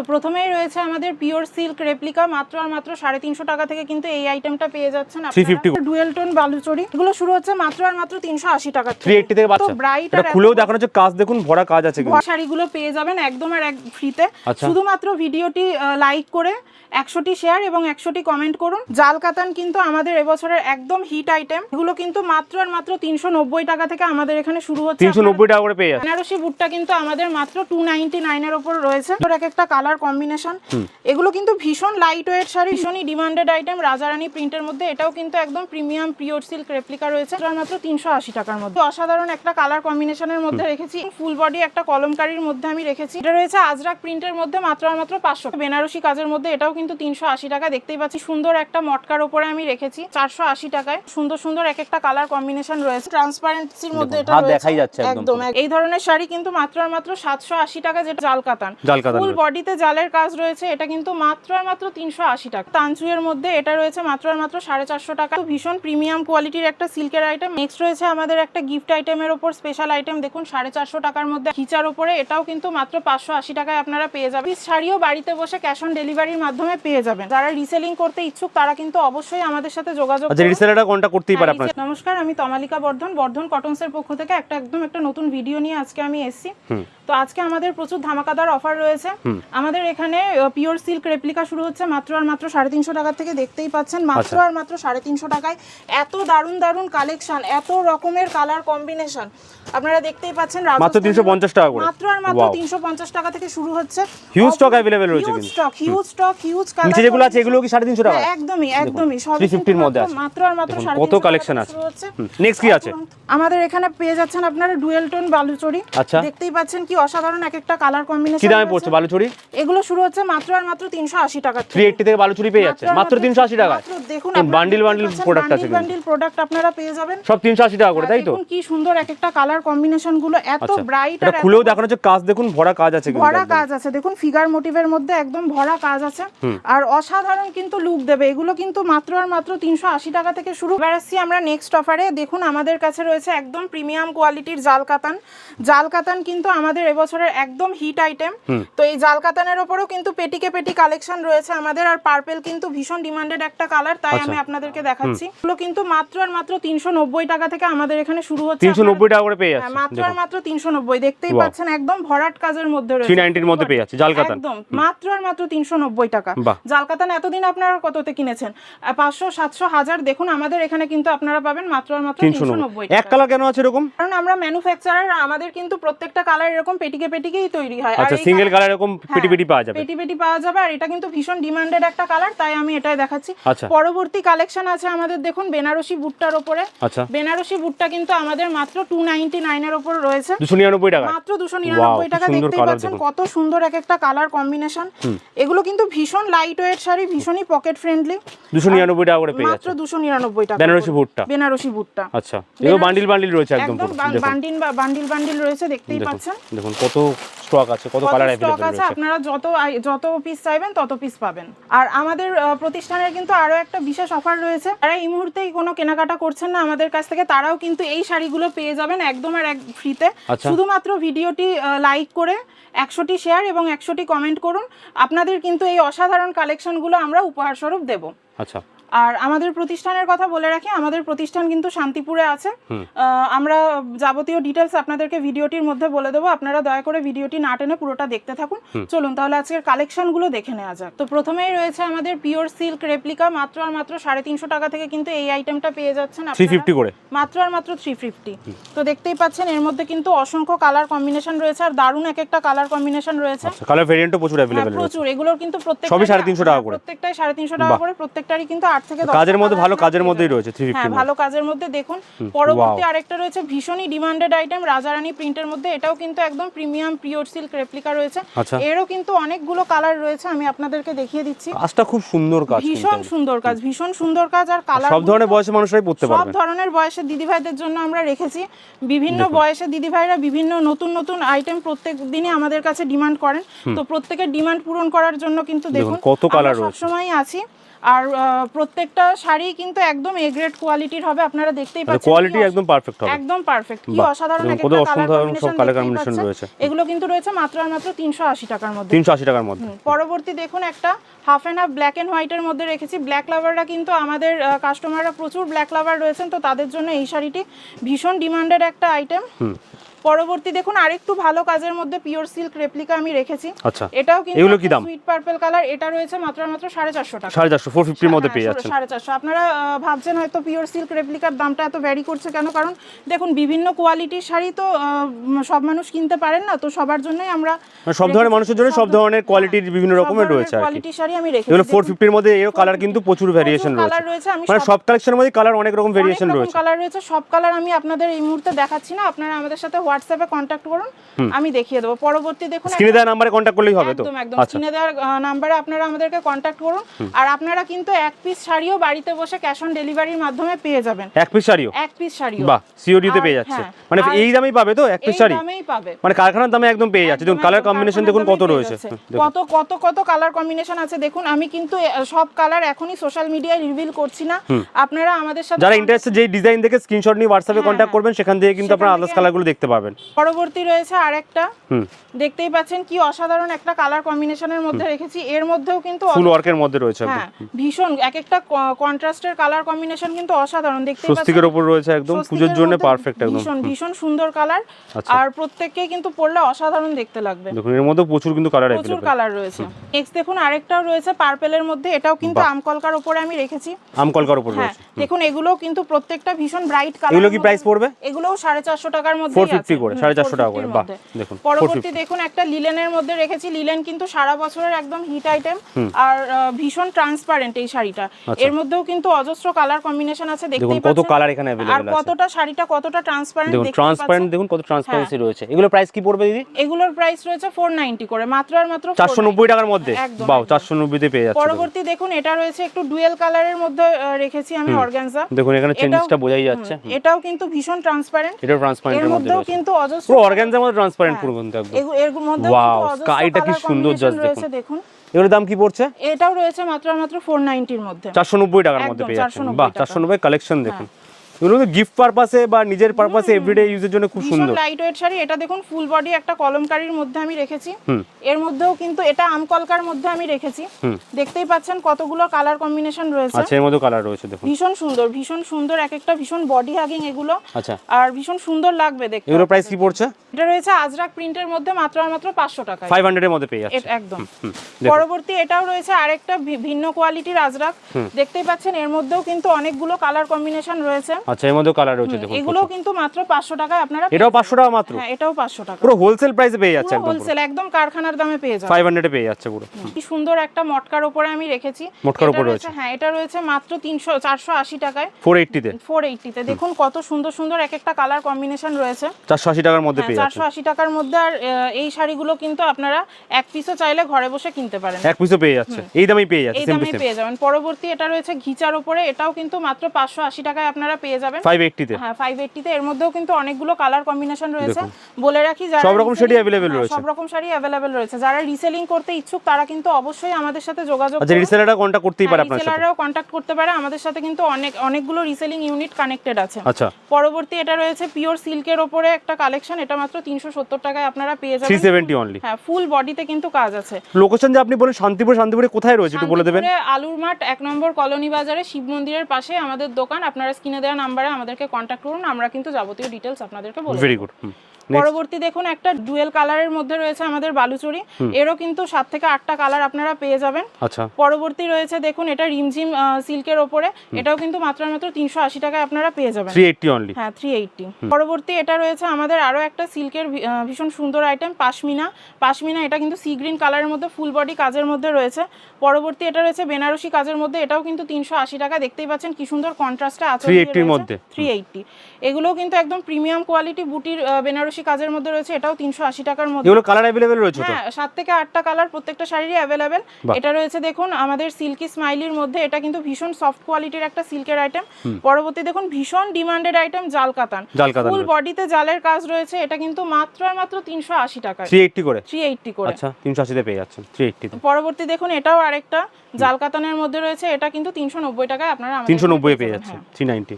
তো প্রথমেই রয়েছে আমাদের পিওর সিল্ক রেপ্লিকা মাত্র আর মাত্র সাড়ে তিনশো টাকা থেকে কিন্তু এই আইটেমটা পেয়ে যাচ্ছেন 350 ডুয়েল টোন বালুচরি। এগুলো শুরু হচ্ছে মাত্র আর মাত্র তিনশো আশি টাকা থ্রি এইটটি থেকে বাচ্চা। ব্রাইট এটা খুলেও দেখানো হচ্ছে কাজ দেখুন ভরা কাজ আছে শাড়িগুলো পেয়ে যাবেন একদম আর এক ফ্রিতে আচ্ছা। শুধুমাত্র ভিডিওটি লাইক করে একশোটি শেয়ার এবং একশোটি কমেন্ট করুন। জাল কাতান কিন্তু আমাদের এবছরের একদম হিট আইটেম এগুলো কিন্তু মাত্র আর মাত্র তিনশো নব্বই টাকা থেকে আমাদের এখানে শুরু হচ্ছে। তিনশো নব্বই টাকা করে পেয়ে যাচ্ছে। বেনারসি বুটটা কিন্তু আমাদের মাত্র টু নাইনটি নাইনের ওপর রয়েছে। এক একটা কালার কম্বিনেশন। এগুলো কিন্তু ভীষণ লাইট ওয়েট শাড়ি ভীষণই ডিমান্ডেড আইটেম রাজারানী প্রিন্টের মধ্যে এটাও কিন্তু একদম প্রিমিয়াম পিওর সিল্ক রেপ্লিকা রয়েছে। এটার মাত্র তিনশো আশি টাকার মধ্যে। অসাধারণ একটা কালার কম্বিনেশনের মধ্যে রেখেছি। ফুল বডি একটা কলমকারির মধ্যে আমি রেখেছি। এটা রয়েছে আজরাক প্রিন্টের মধ্যে মাত্র আর মাত্র পাঁচশো। বেনারসি কাজের মধ্যে এটাও কিন্তু তিনশো আশি টাকা। দেখতেই পাচ্ছি সুন্দর একটা মটকার ওপরে আমি রেখেছি চারশো আশি টাকায়। সুন্দর সুন্দর এক একটা কালার কম্বিনেশন রয়েছে। ট্রান্সপারেন্সির মধ্যে এটা। দেখাই যাচ্ছে একদম এই ধরনের শাড়ি কিন্তু মাত্র আর মাত্র সাতশো আশি টাকা যেটা জাল কাতান ফুল বডিতে জালের কাজ রয়েছে এটা কিন্তু মাত্র আর মাত্র তিনশো আশি টাকা। তানচুয়ের মধ্যে এটা রয়েছে মাত্র আর মাত্র সাড়ে চারশো টাকা। ভীষণ প্রিমিয়াম কোয়ালিটির একটা সিল্কের আইটেম নেক্সট রয়েছে আমাদের একটা গিফট আইটেমের ওপর স্পেশাল আইটেম দেখুন সাড়ে চারশো টাকার মধ্যে খিচার ওপরে এটাও কিন্তু মাত্র পাঁচশো আশি টাকায় আপনারা পেয়ে যাবেন। শাড়িও বাড়িতে বসে ক্যাশ অন ডেলিভারির মাধ্যমে পেয়ে যাবেন। যারা রিসেলিং করতে ইচ্ছুক তারা কিন্তু অবশ্যই আমাদের সাথে যোগাযোগ আচ্ছা রিসেলারটা কোনটা করতেই পারে হ্যাঁ, নমস্কার আমি তমালিকা বর্ধন। বর্ধন কটনসের পক্ষ থেকে একটা একদম একটা নতুন ভিডিও নিয়ে আজকে আমি এসেছি। তো আজকে আমাদের প্রচুর ধামাকাদার অফার রয়েছে আমাদের এখানে পিওর সিল্ক রেপ্লিকা শুরু হচ্ছে মাত্র আর মাত্র সাড়ে তিনশো টাকা থেকে দেখতেই পাচ্ছেন মাত্র আচ্ছা। আর মাত্র সাড়ে তিনশো টাকায় এত দারুণ দারুণ কালেকশন এত রকমের কালার কম্বিনেশন আপনারা দেখতেই পাচ্ছেন মাত্র রাজস্থানের- 350 টাকা করে। মাত্র আর মাত্র Wow. তিনশো পঞ্চাশ টাকা থেকে শুরু হচ্ছে Huge stock available রয়েছে কিন্তু। স্টক হিউজ স্টক হিউজ নিচে যেগুলো আছে এগুলো কি সাড়ে তিনশো টাকা হ্যাঁ, একদমই একদমই সবই 350 কিন্তু মধ্যে আছে। মাত্র আর মাত্র দেখুন, সাড়ে কত তিনশো টাকা collection আছে। নেক্সট কি আছে আমাদের এখানে পেয়ে যাচ্ছেন আপনারা ডুয়েল টোন বালুচরি আচ্ছা। দেখতেই পাচ্ছেন কি অসাধারণ এক একটা কালার কম্বিনেশন কি দামে পড়ছে বালুচুরি এগুলো শুরু হচ্ছে মাত্র আর মাত্র তিনশো আশি টাকা থ্রি এইটটি থেকে বালুচুরি পেয়ে যাচ্ছে। মাত্র তিনশো আশি টাকায়। দেখুন বান্ডিল বান্ডিল প্রোডাক্ট আছে বান্ডিল প্রোডাক্ট আপনারা পেয়ে যাবেন। সব তিনশো আশি টাকা করে তাই তো? দেখুন কি সুন্দর এক একটা কালার কম্বিনেশনগুলো এত আচ্ছা। ব্রাইট এটা আর খুলেও দেখানো হচ্ছে কাজ দেখুন ভরা কাজ আছে কিন্তু ভরা কাজ আছে। দেখুন ফিগার মোটিভের মধ্যে একদম ভরা কাজ আছে। আর অসাধারণ কিন্তু লুক দেবে। এগুলো কিন্তু মাত্র আর মাত্র তিনশো আশি টাকা থেকে শুরু। এবার আসছি আমরা নেক্সট অফারে দেখুন আমাদের কাছে রয়েছে একদম প্রিমিয়াম কোয়ালিটির জাল কাতান। জাল কাতান কিন্তু আমাদের এবছরের একদম হিট আইটেম তো এই জাল কাতানের ওপরেও কিন্তু পেটিকে পেটি কালেকশন রয়েছে আমাদের আর পার্পেল কিন্তু ভীষণ ডিমান্ডেড একটা কালার তাই আচ্ছা। আমি আপনাদেরকে দেখাচ্ছি। এগুলো কিন্তু মাত্র আর মাত্র তিনশো নব্বই টাকা থেকে আমাদের এখানে শুরু হচ্ছে তিনশো নব্বই টাকা করে পেয়ে হ্যাঁ, যাচ্ছে মাত্র আর মাত্র তিনশো নব্বই। দেখতেই পাচ্ছেন একদম ভরাট কাজের মধ্যে রয়েছে। মধ্যে পেয়ে যাচ্ছে জাল কাতান একদম মাত্র আর মাত্র তিনশো নব্বই টাকা। বাহ। জালকাতান এতদিন আপনারা কততে কিনেছেন? পাঁচশো সাতশো হাজার দেখুন আমাদের এখানে কিন্তু আপনারা পাবেন মাত্র আর মাত্র তিনশো এক কালার কেন আছে এরকম? কারণ আমরা ম্যানুফ্যাকচারার আমাদের কিন্তু প্রত্যেকটা কালার এরকম পেটিকে পেটিকেই তৈরি হয়। আচ্ছা সিঙ্গেল কালার এরকম হ্যাঁ, পেটি পেটি পাওয়া যাবে। পেটি পেটি পাওয়া যাবে আর এটা কিন্তু ভীষণ ডিমান্ডেড একটা কালার তাই আমি এটাই দেখাচ্ছি। আচ্ছা। পরবর্তী কালেকশন আছে আমাদের দেখুন বেনারসি বুটটার ওপরে। আচ্ছা। বেনারসি বুটটা কিন্তু আমাদের মাত্র টু নাইনটি নাইনের ওপর রয়েছে। দুশো নিরানব্বই টাকা মাত্র দুশো নিরানব্বই কি টাকা দেখতেই পাচ্ছেন কত সুন্দর এক একটা কালার কম্বিনেশন এগুলো কিন্তু ভীষণ লাইট ওয়েট শাড়ি ভীষণই পকেট ফ্রেন্ডলি দুশো নিরানব্বই টাকা করে পেয়ে মাত্র যাচ্ছে। দুশো নিরানব্বই টাকা বেনারসি। ভুট্টা বেনারসি বুটটা। আচ্ছা। এগুলো বান্ডিল বান্ডিল রয়েছে একদম একদম বান্ডিল বান্ডিল বান্ডিল রয়েছে দেখতেই পাচ্ছেন। দেখুন কত স্টক আছে কত কত কালার স্টক আছে আপনারা যত যত পিস চাইবেন তত পিস পাবেন। আর আমাদের প্রতিষ্ঠানের কিন্তু আরও একটা বিশেষ অফার রয়েছে। যারা এই মুহূর্তেই কোনো কেনাকাটা করছেন না আমাদের কাছ থেকে তারাও কিন্তু এই শাড়িগুলো পেয়ে যাবেন একদম আর এক ফ্রিতে আচ্ছা। শুধুমাত্র ভিডিওটি লাইক করে একশোটি শেয়ার এবং একশোটি কমেন্ট করুন। আপনাদের কিন্তু এই অসাধারণ কালেকশনগুলো আমরা উপহার স্বরূপ দেবো। আচ্ছা। আর আমাদের প্রতিষ্ঠানের কথা বলে রাখি আমাদের প্রতিষ্ঠান কিন্তু শান্তিপুরে আছে। আমরা যাবতীয় ডিটেলস আপনাদেরকে ভিডিওটির মধ্যে বলে দেবো। আপনারা দয়া করে ভিডিওটি না টেনে পুরোটা দেখতে থাকুন। চলুন তাহলে আজকের কালেকশনগুলো দেখে নেওয়া যাক। তো প্রথমেই রয়েছে আমাদের পিওর সিল্ক রেপ্লিকা মাত্র আর মাত্র সাড়ে তিনশো টাকা থেকে কিন্তু এই আইটেমটা পেয়ে যাচ্ছেন করে। মাত্র আর মাত্র থ্রি ফিফটি তো দেখতেই পাচ্ছেন এর মধ্যে কিন্তু অসংখ্য কালার কম্বিনেশন রয়েছে আর দারুণ এক একটা কালার কম্বিনেশন রয়েছে। আচ্ছা কালার ভেরিয়েন্টও প্রচুর হ্যাঁ, অ্যাভেলেবল প্রচুর। এগুলোর কিন্তু প্রত্যেক সবই 350 টাকা করে। প্রত্যেকটাই সাড়ে তিনশো টাকা করে প্রত্যেকটারই কিন্তু আট থেকে কাজের মধ্যে ভালো কাজের মধ্যেই রয়েছে থ্রি হ্যাঁ ভালো কাজের মধ্যে দেখুন পরবর্তী আরেকটা রয়েছে ভীষণই ডিমান্ডেড আইটেম রাজারানী প্রিন্টের মধ্যে এটাও কিন্তু একদম প্রিমিয়াম পিওর সিল্ক রেপ্লিকা রয়েছে। আচ্ছা। এরও কিন্তু অনেকগুলো কালার রয়েছে আমি আপনাদেরকে দেখিয়ে দিচ্ছি। কাজটা খুব সুন্দর কাজ ভীষণ সুন্দর কাজ ভীষণ সুন্দর কাজ আর কালার সব ধরনের বয়সের মানুষরাই পড়তে সব ধরনের বয়সের দিদিভাইদের জন্য আমরা রেখেছি। বিভিন্ন বয়সের দিদিভাইরা বিভিন্ন নতুন নতুন আইটেম প্রত্যেক দিনই আমাদের কাছে ডিমান্ড করেন। তো প্রত্যেকের ডিমান্ড পূরণ করার জন্য কিন্তু দেখুন কত কালার। সবসময় আছি। আর প্রত্যেকটা শাড়ি কিন্তু একদম এ গ্রেড কোয়ালিটির হবে আপনারা দেখতেই পাচ্ছেন। কোয়ালিটি একদম পারফেক্ট হবে। একদম পারফেক্ট কি অসাধারণ একটা কালার সব কম্বিনেশন রয়েছে। এগুলো কিন্তু রয়েছে মাত্র আর মাত্র তিনশো আশি টাকার মধ্যে। তিনশো আশি টাকার মধ্যে। পরবর্তী দেখুন একটা half and half black and হোয়াইটের মধ্যে রেখেছি। ব্ল্যাক লাভাররা কিন্তু আমাদের কাস্টমাররা প্রচুর ব্ল্যাক লাভার রয়েছেন তো তাদের জন্য এই শাড়িটি ভীষণ ডিমান্ডেড একটা আইটেম পরবর্তী দেখুন আরেকটু ভালো কাজের মধ্যে পিওর সিল্ক রেপ্লিকা আমি রেখেছি। আচ্ছা এটাও কিন্তু এগুলো কি দাম? সুইট পার্পল কালার এটা রয়েছে মাত্র মাত্র সাড়ে চারশো টাকা। সাড়ে চারশো ফোর ফিফটির মধ্যে হ্যাঁ, পেয়ে যাচ্ছেন। সাড়ে চারশো। আপনারা ভাবছেন হয়তো পিওর সিল্ক রেপ্লিকার দামটা এত ভ্যারি করছে কেন? কারণ দেখুন বিভিন্ন কোয়ালিটির শাড়ি তো সব মানুষ কিনতে পারেন না তো সবার জন্যই আমরা মানে সব ধরনের মানুষের জন্য সব ধরনের কোয়ালিটির বিভিন্ন রকমের রয়েছে আর কি। কোয়ালিটির শাড়ি আমি রেখেছি। এগুলো ফোর ফিফটির মধ্যে এরও কালার কিন্তু প্রচুর ভেরিয়েশন রয়েছে। কালার রয়েছে আমি মানে সব- সব কালেকশনের মধ্যে কালার অনেক রকম ভেরিয়েশন রয়েছে। কালার রয়েছে সব কালার আমি আপনাদের এই মুহূর্তে দেখাচ্ছি না আপনারা আমাদের সাথে হোয়াটসঅ্যাপে কন্ট্যাক্ট করুন আমি দেখিয়ে দেবো। পরবর্তী দেখুন স্ক্রিনে দেওয়া নাম্বারে কন্ট্যাক্ট করলেই হবে তো? একদম একদম। স্ক্রিনে দেওয়ার নাম্বারে আপনারা আমাদেরকে কন্ট্যাক্ট করুন। আর আপনারা কিন্তু এক পিস শাড়িও বাড়িতে বসে ক্যাশ অন ডেলিভারির মাধ্যমে পেয়ে যাবেন। এক পিস শাড়িও? এক পিস শাড়িও। বাহ সিওডিতে পেয়ে যাচ্ছে। হ্যাঁ, মানে এই দামেই পাবে তো এক পিস শাড়ি? দামেই পাবে। মানে কারখানার দামে একদম পেয়ে যাচ্ছে। দেখুন কালার কম্বিনেশন দেখুন কত রয়েছে। কত কত কত কালার কম্বিনেশন আছে? দেখুন আমি কিন্তু সব কালার এখনই সোশ্যাল মিডিয়ায় রিভিল করছি না। আপনারা আমাদের সাথে যারা ইন্টারেস্টেড যেই ডিজাইন দেখে স্ক্রিনশট নিয়ে হোয়াটসঅ্যাপে কন্ট্যাক্ট করবেন সেখান থেকে কিন্তু আপনারা আদার্স কালারগুলো দেখতে পাবেন পরবর্তী রয়েছে আরেকটা। দেখতেই পাচ্ছেন কি অসাধারণ একটা কালার কম্বিনেশনের মধ্যে রেখেছি। এর মধ্যেও কিন্তু ফুল ওয়ার্কের মধ্যে রয়েছে হ্যাঁ ভীষণ। এক একটা কন্ট্রাস্টের কালার কম্বিনেশন কিন্তু অসাধারণ। দেখতে স্বস্তিকের ওপর রয়েছে একদম। পুজোর জন্য পারফেক্ট একদম। ভীষণ ভীষণ সুন্দর কালার। আচ্ছা। আর প্রত্যেককেই কিন্তু পরলে অসাধারণ দেখতে লাগবে। দেখুন এর মধ্যে প্রচুর কিন্তু কালার আছে প্রচুর কালার রয়েছে। নেক্সট দেখুন আরেকটাও রয়েছে পার্পেলের মধ্যে। এটাও কিন্তু। আমকলকার উপরে আমি রেখেছি। আমকলকার উপর হ্যাঁ রয়েছে। দেখুন এগুলোও কিন্তু প্রত্যেকটা ভীষণ ব্রাইট কালার এগুলো কি প্রাইস পড়বে? এগুলোও সাড়ে চারশো টাকার মধ্যে 450 করে, 450 টাকা করে, বাহ, দেখুন, পরবর্তী দেখুন একটা লিলেনের মধ্যে রেখেছি লিলেন কিন্তু সারা বছরের একদম হিট আইটেম। আর ভীষণ ট্রান্সপারেন্ট এই শাড়িটা। এর মধ্যেও কিন্তু অজস্র কালার কম্বিনেশন আছে আচ্ছা। দেখুন দেখতেই কত কালার এখানে আর অ্যাভেলেবেল আছে। কতটা শাড়িটা কতটা ট্রান্সপারেন্ট দেখুন ট্রান্সপারেন্ট দেখুন কত ট্রান্সপারেন্সি রয়েছে। এগুলো প্রাইস কি পড়বে দিদি? এগুলোর প্রাইস রয়েছে ফোর নাইনটি করে মাত্র আর মাত্র 490 টাকার মধ্যে? বাও একদম। চারশো নব্বইতে পেয়ে যাচ্ছে পরবর্তী দেখুন এটা রয়েছে একটু ডুয়েল কালারের মধ্যে রেখেছি আমি অর্গানজা দেখুন এখানে চেঞ্জটা বোঝাই যাচ্ছে। এটাও কিন্তু ভীষণ ট্রান্সপারেন্ট এটাও ট্রান্সপারেন্টের এর মধ্যে মধ্যেও কিন্তু অজস্র পুরো অর্গানজার মধ্যে ট্রান্সপারেন্ট পুরো কিন্তু একদম। এর মধ্যে ওয়াও স্কাইটা কি সুন্দর জাস্ট দেখুন। এর দাম কি পড়ছে? এটাও রয়েছে মাত্র মাত্র ফোর এর মধ্যে। চারশো নব্বই টাকার মধ্যে পেয়ে যাচ্ছেন। বাহ টাকা। চারশো নব্বই কালেকশন দেখুন। এগুলো গিফট পারপাসে বা নিজের পারপাসে এভরিডে ইউজের জন্য খুব সুন্দর। লাইট ওয়েট শাড়ি এটা দেখুন ফুল বডি একটা কলমকারির মধ্যে আমি রেখেছি। এর মধ্যেও কিন্তু এটা আমকলকার মধ্যে আমি রেখেছি। দেখতেই পাচ্ছেন কতগুলো কালার কম্বিনেশন রয়েছে। আচ্ছা এর মধ্যে কালার রয়েছে দেখুন। ভীষণ সুন্দর ভীষণ সুন্দর এক একটা ভীষণ বডি হাগিং এগুলো। আচ্ছা। আর ভীষণ সুন্দর লাগবে দেখতে এগুলো প্রাইস কি পড়ছে? এটা রয়েছে আজরাক প্রিন্টের মধ্যে মাত্র আর মাত্র পাঁচশো টাকায়। ফাইভ হান্ড্রেডের মধ্যে পেয়ে যাচ্ছে। একদম। পরবর্তী এটাও রয়েছে আরেকটা ভিন্ন কোয়ালিটির আজরাক দেখতেই পাচ্ছেন এর মধ্যেও কিন্তু অনেকগুলো কালার কম্বিনেশন রয়েছে। আচ্ছা এর মধ্যেও কালার রয়েছে দেখুন এগুলোও কিন্তু মাত্র পাঁচশো টাকায় আপনারা এটাও পাঁচশো টাকা মাত্র? হ্যাঁ এটাও পাঁচশো টাকা। পুরো হোলসেল প্রাইসে পেয়ে যাচ্ছে একদম হোলসেল একদম কারখানার দামে পেয়ে যাবেন ফাইভ হান্ড্রেডে পেয়ে যাচ্ছে পুরো। কি সুন্দর একটা মটকার উপরে আমি রেখেছি। মটকার উপর রয়েছে হ্যাঁ এটা রয়েছে মাত্র তিনশো চারশো আশি টাকায়। ফোর এইটটিতে ফোর এইটিতে দেখুন কত সুন্দর সুন্দর এক একটা কালার কম্বিনেশন রয়েছে। চারশো আশি টাকার মধ্যে পেয়ে যাচ্ছে। চারশো আশি টাকার মধ্যে আর এই শাড়িগুলো কিন্তু আপনারা এক পিসও চাইলে ঘরে বসে কিনতে পারেন। এক পিসও পেয়ে যাচ্ছে। এই দামেই পেয়ে যাচ্ছে এই সেম টু দামে পেয়ে যাবেন। পরবর্তী এটা রয়েছে ঘিচার উপরে। এটাও কিন্তু মাত্র পাঁচশো আশি টাকায় আপনারা পেয়ে যাবেন ফাইভ এইটটিতে হ্যাঁ ফাইভ এইটটিতে এর মধ্যেও কিন্তু অনেকগুলো কালার কম্বিনেশন রয়েছে। বলে রাখি যারা সব রকম শাড়ি available হ্যাঁ, রয়েছে। সব রকম শাড়ি অ্যাভেলেবেল রয়েছে। যারা রিসেলিং করতে ইচ্ছুক তারা কিন্তু অবশ্যই আমাদের সাথে যোগাযোগ আচ্ছা রিসেলাররা কন্ট্যাক্ট করতেই পারে আপনার সাথে। রিসেলাররাও কন্ট্যাক্ট করতে পারে। আমাদের সাথে কিন্তু অনেক অনেকগুলো রিসেলিং ইউনিট কানেক্টেড আছে। আচ্ছা। পরবর্তী এটা রয়েছে পিওর সিল্কের ওপরে একটা কালেকশন এটা মাত্র তিনশো সত্তর টাকায় আপনারা পেয়ে যাবেন। সেভেন্টি অনলি হ্যাঁ ফুল বডিতে কিন্তু কাজ আছে। লোকেশন যে আপনি বলেন শান্তিপুর শান্তিপুরে কোথায় রয়েছে একটু বলে দেবেন? আলুর মাঠ এক নম্বর কলোনি বাজারে শিব মন্দিরের পাশে আমাদের দোকান। আপনারা স্ক্রিনে দেওয়া নাম্বারে আমাদেরকে কন্ট্যাক্ট করুন আমরা কিন্তু যাবতীয় ডিটেলস আপনাদেরকে বলে ভেরি গুড পরবর্তী দেখুন একটা ডুয়েল কালারের মধ্যে রয়েছে আমাদের বালুচুরি। এরও কিন্তু সাত থেকে আটটা কালার আপনারা পেয়ে যাবেন। আচ্ছা। পরবর্তী রয়েছে দেখুন এটা রিমঝিম সিল্কের ওপরে। এটাও কিন্তু মাত্র মাত্র তিনশো আশি টাকায় আপনারা পেয়ে যাবেন। হ্যাঁ থ্রি এইটটি পরবর্তী এটা রয়েছে আমাদের আরও একটা সিল্কের ভীষণ সুন্দর আইটেম পাশমিনা। পাশমিনা এটা কিন্তু সি গ্রিন কালারের মধ্যে ফুল বডি কাজের মধ্যে রয়েছে। পরবর্তী এটা রয়েছে বেনারসি কাজের মধ্যে এটাও কিন্তু তিনশো আশি টাকা দেখতেই পাচ্ছেন কি সুন্দর কন্ট্রাস্টে আছে 380 র মধ্যে। থ্রি এইটটি এগুলোও কিন্তু একদম প্রিমিয়াম কোয়ালিটি বুটির বেনারসি বেনারসি কাজের মধ্যে রয়েছে এটাও তিনশো আশি টাকার মধ্যে। এগুলো কালার অ্যাভেলেবেল রয়েছে তো? হ্যাঁ সাত থেকে আটটা কালার প্রত্যেকটা শাড়িরই বাহ। এটা রয়েছে দেখুন আমাদের সিল্কি স্মাইলির মধ্যে এটা কিন্তু ভীষণ সফট কোয়ালিটির একটা সিল্কের আইটেম পরবর্তী দেখুন ভীষণ ডিমান্ডেড আইটেম জাল কাতান ফুল বডিতে জালের কাজ রয়েছে এটা কিন্তু মাত্র আর মাত্র তিনশো আশি টাকায়। থ্রি এইটটি করে? থ্রি এইটটি করে। আচ্ছা তিনশো আশিতে পেয়ে যাচ্ছেন থ্রি এইটটিতে পরবর্তী দেখুন এটাও আরেকটা জাল কাতানের মধ্যে রয়েছে এটা কিন্তু তিনশো নব্বই টাকায় আপনারা আমাদের তিনশো এখানে নব্বই পেয়ে যাবেন, যাচ্ছে হ্যাঁ। থ্রি নাইনটি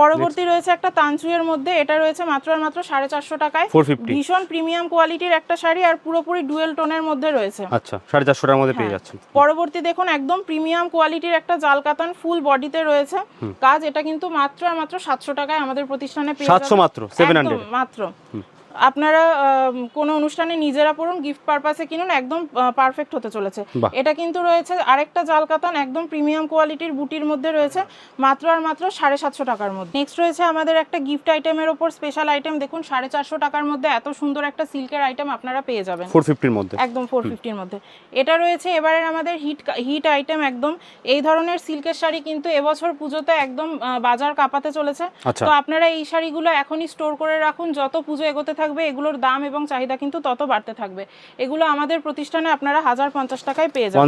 পরবর্তী রয়েছে একটা তানচুয়ের মধ্যে এটা রয়েছে মাত্র আর মাত্র সাড়ে চারশো টাকায়। ভীষণ প্রিমিয়াম কোয়ালিটির একটা শাড়ি আর পুরোপুরি ডুয়েল টোনের মধ্যে রয়েছে। আচ্ছা সাড়ে চারশো টাকার মধ্যে হ্যাঁ। পেয়ে যাচ্ছেন। পরবর্তী দেখুন একদম প্রিমিয়াম কোয়ালিটির একটা জাল কাতান ফুল বডিতে রয়েছে। কাজ এটা কিন্তু মাত্র আর মাত্র সাতশো টাকায় আমাদের প্রতিষ্ঠানে পেয়ে সাতশো। মাত্র সেভেন মাত্র। আপনারা কোনো অনুষ্ঠানে নিজেরা পড়ুন গিফট পারপাসে কিনুন একদম পারফেক্ট হতে চলেছে। এটা কিন্তু রয়েছে আরেকটা জাল কাতান একদম প্রিমিয়াম কোয়ালিটির বুটির মধ্যে রয়েছে মাত্র আর মাত্র সাড়ে সাতশো টাকার মধ্যে। নেক্সট রয়েছে আমাদের একটা গিফট আইটেমের ওপর স্পেশাল আইটেম দেখুন সাড়ে চারশো টাকার মধ্যে এত সুন্দর একটা সিল্কের আইটেম আপনারা পেয়ে যাবেন। ফোর ফিফটির মধ্যে। একদম ফোর ফিফটির মধ্যে। এটা রয়েছে এবারের আমাদের হিট হিট আইটেম একদম। এই ধরনের সিল্কের শাড়ি কিন্তু এবছর পুজোতে একদম বাজার কাঁপাতে চলেছে। আচ্ছা। তো আপনারা এই শাড়িগুলো এখনই স্টোর করে রাখুন যত পুজো এগোতে থাকবে এগুলোর দাম এবং চাহিদা কিন্তু তত বাড়তে থাকবে। এগুলো আমাদের প্রতিষ্ঠানে আপনারা হাজার পঞ্চাশ টাকায় পেয়ে যাবেন।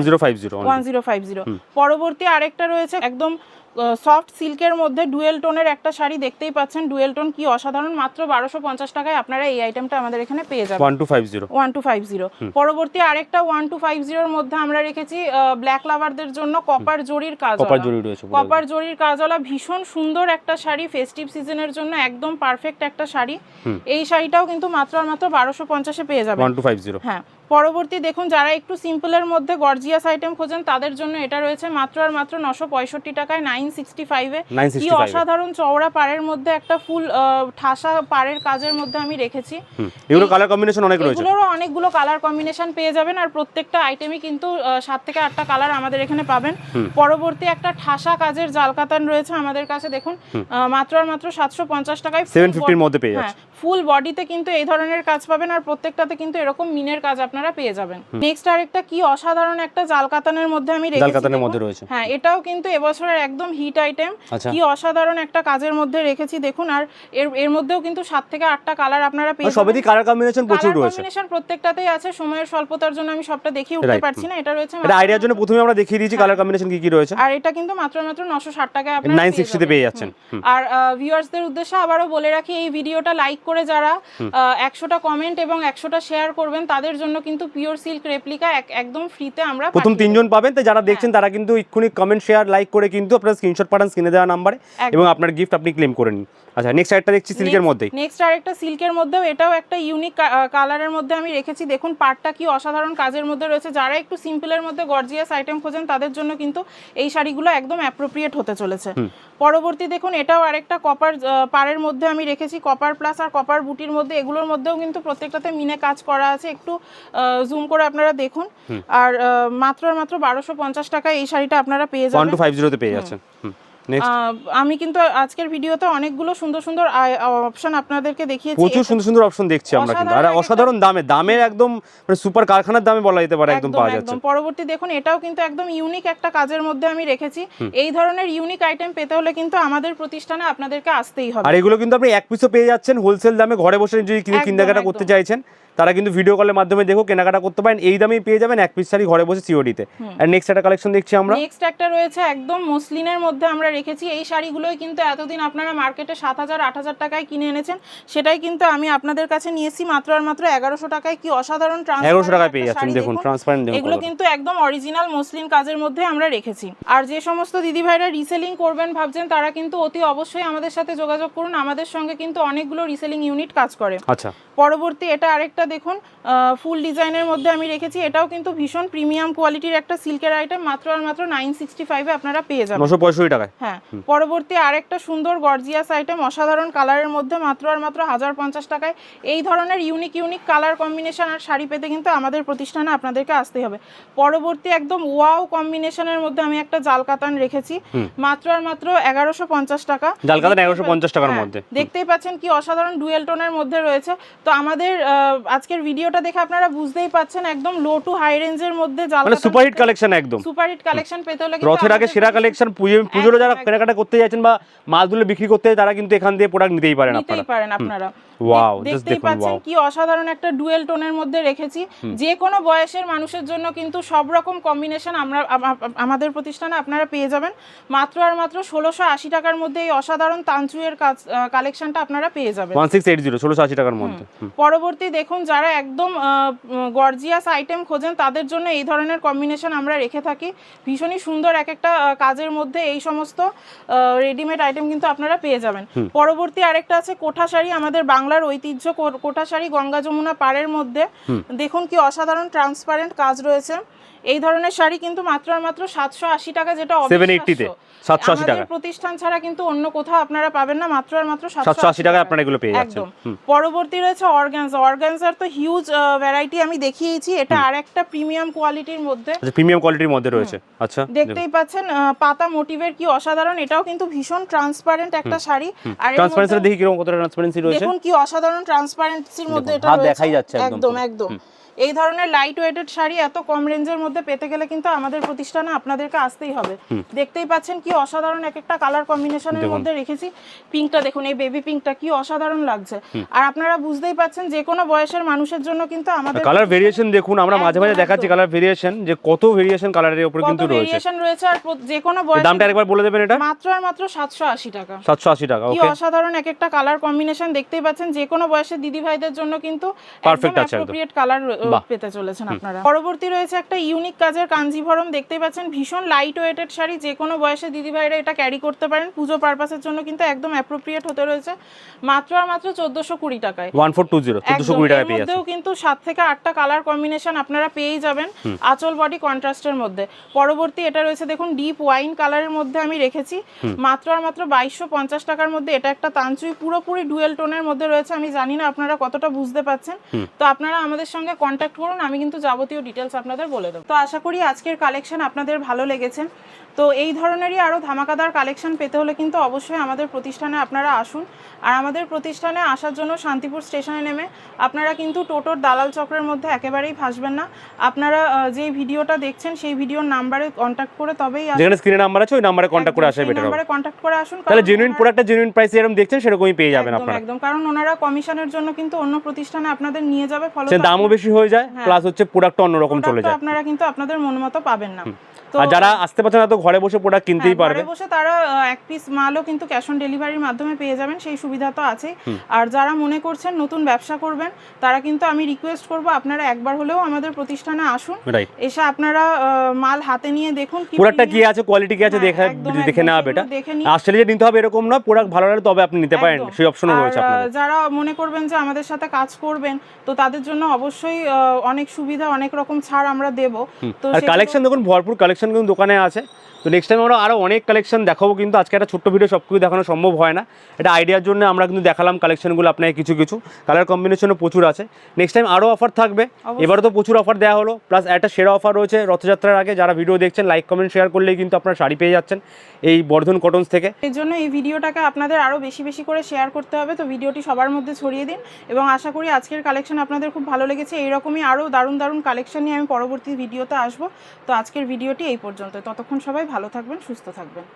ওয়ান জিরো ফাইভ জিরো পরবর্তী আরেকটা রয়েছে একদম সফট সিল্কের মধ্যে ডুয়েল টোনের একটা শাড়ি দেখতেই পাচ্ছেন। ডুয়েল টোন কি অসাধারণ। মাত্র বারোশো পঞ্চাশ টাকায় আপনারা এই আইটেমটা আমাদের এখানে পেয়ে যাবেন। One two five zero one two five zero পরবর্তী আরেকটা ওয়ান টু ফাইভ জিরোর মধ্যে আমরা রেখেছি ব্ল্যাক লাভারদের জন্য কপার জরির কাজ কপার জরি রয়েছে কপার জরির কাজওয়ালা ভীষণ সুন্দর একটা শাড়ি ফেস্টিভ সিজনের জন্য একদম পারফেক্ট একটা শাড়ি। এই শাড়িটাও কিন্তু মাত্র আর মাত্র বারোশো পঞ্চাশে পেয়ে যাবেন। ওয়ান টু ফাইভ জিরো হ্যাঁ। পরবর্তী দেখুন যারা একটু সিম্পলের মধ্যে গর্জিয়াস আইটেম খোঁজেন তাদের জন্য এটা রয়েছে মাত্র আর মাত্র নশো পঁয়ষট্টি টাকায় নাইন সিক্সটি ফাইভে কি অসাধারণ চওড়া পাড়ের মধ্যে একটা ফুল ঠাসা পাড়ের কাজের মধ্যে আমি রেখেছি। এগুলো কালার কম্বিনেশন অনেক রয়েছে। এগুলোরও অনেকগুলো কালার কম্বিনেশন পেয়ে যাবেন আর প্রত্যেকটা আইটেমই কিন্তু সাত থেকে আটটা কালার আমাদের এখানে পাবেন। পরবর্তী একটা ঠাসা কাজের জাল কাতান রয়েছে আমাদের কাছে দেখুন মাত্র আর মাত্র সাতশো পঞ্চাশ টাকায় full 750 র body- মধ্যে পেয়ে হ্যাঁ ফুল বডিতে কিন্তু এই ধরনের কাজ পাবেন আর প্রত্যেকটাতে কিন্তু এরকম মিনের কাজ আপনারা পেয়ে যাবেন। নেক্সট আরেকটা কি অসাধারণ একটা জাল কাতানের মধ্যে আমি রেখেছি জাল কাতানের মধ্যে রয়েছে। হ্যাঁ এটাও কিন্তু এবছরের একদম হিট আইটেম। আচ্ছা। কি অসাধারণ একটা কাজের মধ্যে রেখেছি দেখুন। আর এর এর মধ্যেও কিন্তু সাত থেকে আটটা কালার আপনারা পেয়ে যাবেন। সবেরই কালার কম্বিনেশন প্রচুর কালার রয়েছে। কম্বিনেশন প্রত্যেকটাতেই আছে। সময়ের স্বল্পতার জন্য আমি সবটা দেখিয়ে উঠতে পারছি না এটা রয়েছে এটা আইডিয়ার জন্য প্রথমে আমরা দেখিয়ে দিয়েছি কালার কম্বিনেশন কি কি রয়েছে। আর এটা কিন্তু মাত্র মাত্র নশো ষাট টাকায় আপনারা 960 তে পেয়ে যাচ্ছেন। আর ভিউয়ার্সদের উদ্দেশ্যে আবারও বলে রাখি এই ভিডিওটা লাইক করে যারা একশোটা কমেন্ট এবং একশোটা শেয়ার করবেন তাদের জন্য কিন্তু পিওর সিল্ক রেপ্লিকা একদম ফ্রিতে আমরা প্রথম তিনজন পাবেন তো যারা দেখছেন তারা কিন্তু এক্ষুনি কমেন্ট শেয়ার লাইক করে কিন্তু আপনার স্ক্রিনশট পাঠান স্ক্রিনে দেওয়া নাম্বারে এবং আপনার গিফট আপনি ক্লেম করে নিন। আচ্ছা নেক্সট একটা দেখছি সিল্কের মধ্যে নেক্সট আরেকটা সিল্কের মধ্যেও এটাও একটা ইউনিক কালারের মধ্যে আমি রেখেছি। দেখুন পাটটা কি অসাধারণ কাজের মধ্যে রয়েছে। যারা একটু সিম্পলের মধ্যে গর্জিয়াস আইটেম খোঁজেন তাদের জন্য কিন্তু এই শাড়িগুলো একদম অ্যাপ্রোপ্রিয়েট হতে চলেছে। পরবর্তী দেখুন এটাও আরেকটা কপার পাড়ের মধ্যে আমি রেখেছি। কপার প্লাস আর কপার বুটির মধ্যে এগুলোর মধ্যেও কিন্তু প্রত্যেকটাতে মিনে কাজ করা আছে। একটু জুম করে আপনারা দেখুন। আর মাত্র মাত্র বারোশো পঞ্চাশ টাকায় এই শাড়িটা আপনারা পেয়ে ওয়ান যাবেন টু ফাইভ জিরোতে পেয়ে যাচ্ছেন। আমি কিন্তু আজকের ভিডিওতে অনেকগুলো সুন্দর সুন্দর অপশন আপনাদেরকে দেখিয়েছি। প্রচুর সুন্দর সুন্দর অপশন দেখছি আমরা কিন্তু। আর অসাধারণ দামে দামের একদম মানে সুপার কারখানার দামে বলা যেতে পারে একদম পাওয়া যাচ্ছে। একদম পরবর্তী দেখুন এটাও কিন্তু একদম ইউনিক একটা কাজের মধ্যে আমি রেখেছি। এই ধরনের ইউনিক আইটেম পেতে হলে কিন্তু আমাদের প্রতিষ্ঠানে আপনাদেরকে আসতেই হবে। আর এগুলো কিন্তু আপনি এক পিসও পেয়ে যাচ্ছেন হোলসেল দামে ঘরে বসে যদি কিনে একদম। করতে চাইছেন। তারা কিন্তু ভিডিও কলের মাধ্যমে দেখো কেনাকাটা করতে পারেন। এই দামেই পেয়ে যাবেন এক পিস শাড়ি ঘরে বসে সিওডিতে আর নেক্সট একটা কালেকশন দেখছি আমরা। নেক্সট একটা রয়েছে একদম মসলিনের মধ্যে আমরা রেখেছি। এই শাড়িগুলোই কিন্তু এতদিন আপনারা মার্কেটে সাত হাজার আট হাজার টাকায় কিনে এনেছেন। সেটাই কিন্তু আমি আপনাদের কাছে নিয়েছি মাত্র আর মাত্র এগারোশো টাকায় কি অসাধারণ এগারোশো টাকায় পেয়ে যাচ্ছেন। দেখুন ট্রান্সপারেন্ট দেখুন এগুলো কিন্তু একদম অরিজিনাল মসলিন কাজের মধ্যে আমরা রেখেছি। আর যে সমস্ত দিদি ভাইরা রিসেলিং করবেন ভাবছেন তারা কিন্তু অতি অবশ্যই আমাদের সাথে যোগাযোগ করুন। আমাদের সঙ্গে কিন্তু অনেকগুলো রিসেলিং ইউনিট কাজ করে। আচ্ছা। পরবর্তী এটা আরেকটা দেখুন ফুল ডিজাইনের মধ্যে আমি রেখেছি। এটাও কিন্তু ভীষণ প্রিমিয়াম কোয়ালিটির একটা সিল্কের আইটেম মাত্র আর মাত্র নাইন সিক্সটি ফাইভে আপনারা পেয়ে যাবেন। নশো পঁয়ষট্টি টাকায়। হ্যাঁ পরবর্তী আরেকটা সুন্দর গর্জিয়াস আইটেম অসাধারণ কালারের মধ্যে মাত্র আর মাত্র হাজার পঞ্চাশ টাকায়। এই ধরনের ইউনিক ইউনিক কালার কম্বিনেশন আর শাড়ি পেতে কিন্তু আমাদের প্রতিষ্ঠানে আপনাদেরকে আসতে হবে। পরবর্তী একদম ওয়াও কম্বিনেশনের মধ্যে আমি একটা জাল কাতান রেখেছি মাত্র আর মাত্র এগারোশো পঞ্চাশ টাকা। জাল কাতান দেখতেই 1150 টাকার হ্যাঁ, মধ্যে। দেখতেই পাচ্ছেন কি অসাধারণ ডুয়েল টোনের মধ্যে রয়েছে। তো আমাদের আজকের ভিডিওটা দেখে আপনারা বুঝতেই পাচ্ছেন একদম লো টু হাই রেঞ্জের মধ্যে জাল মানে সুপারহিট কালেকশন একদম। সুপার হিট কালেকশন পেতে হলে রথের আগে সেরা কালেকশন পুজো পুজোরও যারা কেনাকাটা করতে যাচ্ছেন বা মালগুলো বিক্রি করতে তারা কিন্তু এখান দিয়ে প্রোডাক্ট নিতেই পারেন আপনারা। নিতেই পারেন আপনারা। Wow, দেখতেই পাচ্ছেন কি অসাধারণ একটা ডুয়েল টোনের মধ্যে রেখেছি। যে কোনো বয়সের মানুষের জন্য কিন্তু সব রকম কম্বিনেশন আমরা আম- আম- আমাদের প্রতিষ্ঠানে আপনারা পেয়ে যাবেন। মাত্র আর মাত্র ষোলোশো আশি টাকার মধ্যে এই অসাধারণ তাঞ্চুয়ের কালেকশনটা আপনারা পেয়ে যাবেন। ওয়ান সিক্স এইট জিরো ষোলোশো আশি টাকার মধ্যে। পরবর্তী দেখুন যারা একদম গর্জিয়াস আইটেম খোঁজেন তাদের জন্য এই ধরনের কম্বিনেশন আমরা রেখে থাকি। ভীষণই সুন্দর এক একটা কাজের মধ্যে এই সমস্ত রেডিমেড আইটেম কিন্তু আপনারা পেয়ে যাবেন। পরবর্তী আরেকটা আছে কোঠা শাড়ি আমাদের বাংলার ঐতিহ্য কোঠা শাড়ি গঙ্গা যমুনা পাড়ের মধ্যে। দেখুন কি অসাধারণ ট্রান্সপারেন্ট কাজ রয়েছে। এই ধরনের শাড়ি কিন্তু মাত্র আর মাত্র সাতশো আশি টাকা যেটা 780 তে, অবিশ্বাস্য। 780 টাকা। প্রতিষ্ঠান ছাড়া কিন্তু অন্য কোথাও আপনারা পাবেন না মাত্র আর মাত্র সাতশো আশি টাকা। আপনারা এগুলো পেয়ে যাচ্ছেন। একদম। পরবর্তী রয়েছে অর্গানজা অর্গানজার তো হিউজ ভ্যারাইটি আমি দেখিয়েছি। এটা আর একটা প্রিমিয়াম কোয়ালিটির মধ্যে। আচ্ছা প্রিমিয়াম কোয়ালিটির মধ্যে রয়েছে। আচ্ছা দেখতেই পাচ্ছেন পাতা মোটিভের কি অসাধারণ এটাও কিন্তু ভীষণ ট্রান্সপারেন্ট একটা শাড়ি। আর ট্রান্সপারেন্সি দেখি কীরকম কতটা ট্রান্সপারেন্সি রয়েছে। দেখুন কি অসাধারণ ট্রান্সপারেন্সির মধ্যে এটা রয়েছে। দেখাই যাচ্ছে একদম একদম এই ধরনের লাইট ওয়েটেড শাড়ি এত কম রেঞ্জের মধ্যে পেতে গেলে কিন্তু আমাদের প্রতিষ্ঠানে আপনাদেরকে আসতেই হবে। দেখতেই পাচ্ছেন কি অসাধারণ এক একটা কালার কম্বিনেশনের মধ্যে রেখেছি। পিঙ্কটা দেখুন এই বেবি পিঙ্কটা কি অসাধারণ লাগছে। আর আপনারা বুঝতেই পাচ্ছেন যে কোনো বয়সের মানুষের জন্য কিন্তু আমাদের কালার ভেরিয়েশন দেখুন আমরা মাঝে মাঝে দেখাচ্ছি কালার ভেরিয়েশন যে কত ভেরিয়েশন কালারের উপরে কিন্তু রয়েছে। ভেরিয়েশন রয়েছে আর যে কোনো এই বয়স দামটা একবার বলে দেবেন এটা? মাত্র আর মাত্র সাতশো আশি টাকা। সাতশো আশি টাকা কি অসাধারণ এক একটা কালার কম্বিনেশন দেখতেই পাচ্ছেন যে কোনো বয়সের দিদি ভাইদের জন্য কিন্তু পারফেক্ট আছে একদম। Appropriate colour. পেতে চলেছেন আপনারা। পরবর্তী রয়েছে একটা ইউনিক কাজের কাঞ্জিভরম দেখতেই পাচ্ছেন ভীষণ লাইট ওয়েটেড শাড়ি যে কোনো ভাইরা এটা ক্যারি করতে পারেন। পুজো পারপাসের জন্য কিন্তু একদম অ্যাপ্রোপ্রিয়েট হতে রয়েছে। মাত্র আর মাত্র চোদ্দশো কুড়ি টাকায়। ওয়ান ফোর টু জিরো টাকায় মধ্যেও কিন্তু সাত থেকে আটটা কালার কম্বিনেশন আপনারা পেয়েই যাবেন আঁচল বডি কন্ট্রাস্টের মধ্যে। পরবর্তী এটা রয়েছে দেখুন ডিপ ওয়াইন কালারের মধ্যে আমি রেখেছি। মাত্র আর মাত্র বাইশশো পঞ্চাশ টাকার মধ্যে এটা একটা তাঞ্চুই পুরোপুরি ডুয়েল টোনের মধ্যে রয়েছে। আমি জানি না আপনারা কতটা বুঝতে পাচ্ছেন তো আপনারা আমাদের সঙ্গে কন্ট্যাক্ট করুন আমি কিন্তু যাবতীয় ডিটেলস আপনাদের বলে দেবো। তো আশা করি আজকের কালেকশন আপনাদের ভালো লেগেছে। তো এই ধরনেরই আরও ধামাকাদার কালেকশন পেতে হলে কিন্তু অবশ্যই আমাদের প্রতিষ্ঠানে আপনারা আসুন। আর আমাদের প্রতিষ্ঠানে আসার জন্য শান্তিপুর স্টেশনে নেমে আপনারা কিন্তু টোটোর দালাল চক্রের মধ্যে একেবারেই ফাঁসবেন না। আপনারা যে ভিডিওটা দেখছেন সেই ভিডিওর নাম্বারে কন্ট্যাক্ট করে তবেই যেখানে স্ক্রিনে নাম্বার আছে ওই নাম্বারে কন্ট্যাক্ট করে একদম, আসা বেটার নাম্বারে কন্ট্যাক্ট করে আসুন তাহলে জেনুইন প্রোডাক্টটা জেনুইন প্রাইসে এরকম দেখছেন সেরকমই পেয়ে যাবেন আপনারা। একদম কারণ ওনারা কমিশনের জন্য কিন্তু অন্য প্রতিষ্ঠানে আপনাদের নিয়ে যাবে ফলে দামও বেশি হয়ে যায় হ্যাঁ। প্লাস হচ্ছে প্রোডাক্টটা অন্যরকম চলে যায়। আপনারা কিন্তু আপনাদের মন মতো পাবেন না। আর যারা আসতে পারছে না তো ঘরে বসে প্রোডাক্ট কিনতেই হ্যাঁ, পারবে। ঘরে বসে তারা এক পিস মালও কিন্তু ক্যাশ অন ডেলিভারির মাধ্যমে পেয়ে যাবেন সেই সুবিধা তো আছে আর যারা মনে করছেন নতুন ব্যবসা করবেন তারা কিন্তু আমি রিকোয়েস্ট করব আপনারা একবার হলেও আমাদের প্রতিষ্ঠানে আসুন। এসে আপনারা মাল হাতে নিয়ে দেখুন কি প্রোডাক্টটা কি আছে কোয়ালিটি কি আছে হ্যাঁ, দেখে দেখে নেওয়া বেটা আসলে যে নিতে হবে এরকম নয় প্রোডাক্ট ভালো লাগলে তবে আপনি নিতে পারেন সেই অপশনও রয়েছে আপনাদের। যারা মনে করবেন যে আমাদের সাথে কাজ করবেন তো তাদের জন্য অবশ্যই অনেক সুবিধা অনেক রকম ছাড় আমরা দেব। তো আর কালেকশন দেখুন ভরপুর কালেকশন কিন্তু দোকানে আছে। তো নেক্সট টাইম আমরা আরও অনেক কালেকশন দেখাবো কিন্তু আজকে একটা ছোট্ট ভিডিও সব কিছু দেখানো সম্ভব হয় না। এটা আইডিয়ার জন্য আমরা কিন্তু দেখালাম কালেকশনগুলো আপনাকে কিছু কিছু। কালার কম্বিনেশনও প্রচুর আছে। নেক্সট টাইম আরও অফার থাকবে। এবারও তো প্রচুর অফার দেওয়া হলো। প্লাস একটা সেরা অফার রয়েছে রথযাত্রার আগে। যারা ভিডিও দেখছেন লাইক কমেন্ট শেয়ার করলেই কিন্তু আপনারা শাড়ি পেয়ে যাচ্ছেন এই বর্ধন কটনস থেকে। এর জন্য এই ভিডিওটাকে আপনাদের আরও বেশি বেশি করে শেয়ার করতে হবে। তো ভিডিওটি সবার মধ্যে ছড়িয়ে দিন। এবং আশা করি আজকের কালেকশন আপনাদের খুব ভালো লেগেছে। এইরকমই আরও দারুণ দারুণ কালেকশন নিয়ে আমি পরবর্তী ভিডিওতে আসব। তো আজকের ভিডিওটি এই পর্যন্ত ততক্ষণ সবাই ভালো থাকবেন, সুস্থ থাকবেন।